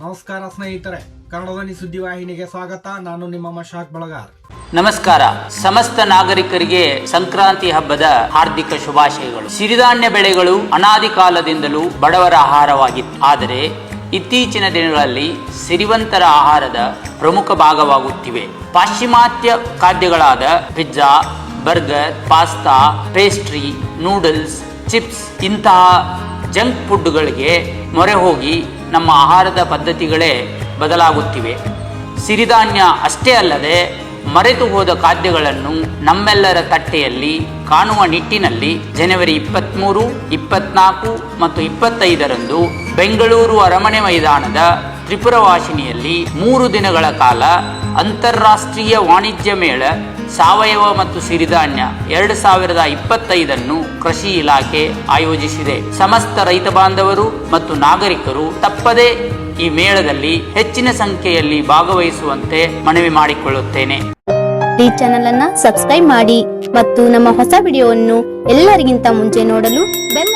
ನಮಸ್ಕಾರ ಸ್ನೇಹಿತರೆ, ಕನ್ನಡದಲ್ಲಿ ಸುದ್ದಿವಾಹಿನಿಗೆ ಸ್ವಾಗತ. ನಾನು ನಿಮ್ಮ ಮಶಾಕ್ ಬಳಗಾರ್. ನಮಸ್ಕಾರ. ಸಮಸ್ತ ನಾಗರಿಕರಿಗೆ ಸಂಕ್ರಾಂತಿ ಹಬ್ಬದ ಹಾರ್ದಿಕ ಶುಭಾಶಯಗಳು. ಸಿರಿಧಾನ್ಯ ಬೆಳೆಗಳು ಅನಾದಿ ಕಾಲದಿಂದಲೂ ಬಡವರ ಆಹಾರವಾಗಿತ್ತು. ಆದರೆ ಇತ್ತೀಚಿನ ದಿನಗಳಲ್ಲಿ ಸಿರಿವಂತರ ಆಹಾರದ ಪ್ರಮುಖ ಭಾಗವಾಗುತ್ತಿವೆ. ಪಾಶ್ಚಿಮಾತ್ಯ ಖಾದ್ಯಗಳಾದ pizza, burger, pasta, pastry, noodles chips ಇಂತಹ ಜಂಕ್ ಫುಡ್ಗಳಿಗೆ ಮೊರೆ ಹೋಗಿ ನಮ್ಮ ಆಹಾರದ ಪದ್ಧತಿಗಳೇ ಬದಲಾಗುತ್ತಿವೆ. ಸಿರಿಧಾನ್ಯ ಅಷ್ಟೇ ಅಲ್ಲದೆ ಮರೆತು ಹೋದ ಖಾದ್ಯಗಳನ್ನು ನಮ್ಮೆಲ್ಲರ ತಟ್ಟೆಯಲ್ಲಿ ಕಾಣುವ ನಿಟ್ಟಿನಲ್ಲಿ ಜನವರಿ ಇಪ್ಪತ್ತ್ಮೂರು ಇಪ್ಪತ್ನಾಲ್ಕು ಮತ್ತು ಇಪ್ಪತ್ತೈದರಂದು ಬೆಂಗಳೂರು ಅರಮನೆ ಮೈದಾನದ ತ್ರಿಪುರವಾಸಿನಿಯಲ್ಲಿ ಮೂರು ದಿನಗಳ ಕಾಲ ಅಂತಾರಾಷ್ಟ್ರೀಯ ವಾಣಿಜ್ಯ ಮೇಳ, ಸಾವಯವ ಮತ್ತು ಸಿರಿಧಾನ್ಯ ಎರಡು ಸಾವಿರದ ಇಪ್ಪತ್ತೈದನ್ನು ಕೃಷಿ ಇಲಾಖೆ ಆಯೋಜಿಸಿದೆ. ಸಮಸ್ತ ರೈತ ಬಾಂಧವರು ಮತ್ತು ನಾಗರಿಕರು ತಪ್ಪದೇ ಈ ಮೇಳದಲ್ಲಿ ಹೆಚ್ಚಿನ ಸಂಖ್ಯೆಯಲ್ಲಿ ಭಾಗವಹಿಸುವಂತೆ ಮನವಿ ಮಾಡಿಕೊಳ್ಳುತ್ತೇನೆ. ಈ ಚಾನೆಲ್ ಅನ್ನ ಸಬ್ಸ್ಕ್ರೈಬ್ ಮಾಡಿ ಮತ್ತು ನಮ್ಮ ಹೊಸ ವಿಡಿಯೋವನ್ನು ಎಲ್ಲರಿಗಿಂತ ಮುಂಚೆ ನೋಡಲು ಬೆಲ್